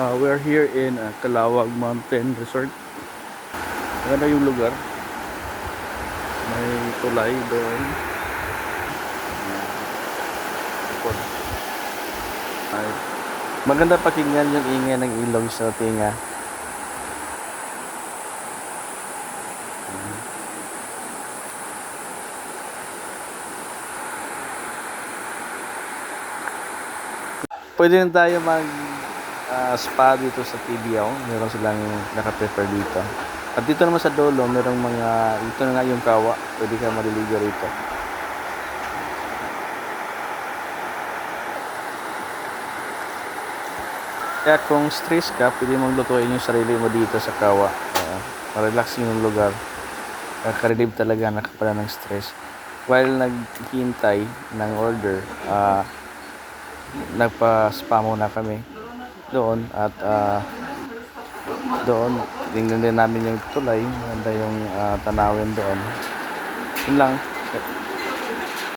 Uh, we are here in uh, Kalawag Mountain Resort. Maganda yung lugar. May tulay doon. Ay, maganda pakinggan yung ingay ng ilog sa tinga. Pwede rin tayo mag ah, spa dito sa TBO. Meron silang naka-prepare dito. At dito naman sa dulo, merong mga, ito na nga yung kawa. Pwede ka maliligo rito. Kaya kung stress ka, pwede mong lutuin yung sarili mo dito sa kawa. Uh, relaxing yung lugar. Nakaka-relieve talaga nakapala ng stress. While naghihintay ng order, ah nagpa-spa muna kami doon at ah, doon tingnan din namin yung tulay maganda yung ah, tanawin doon. Yun lang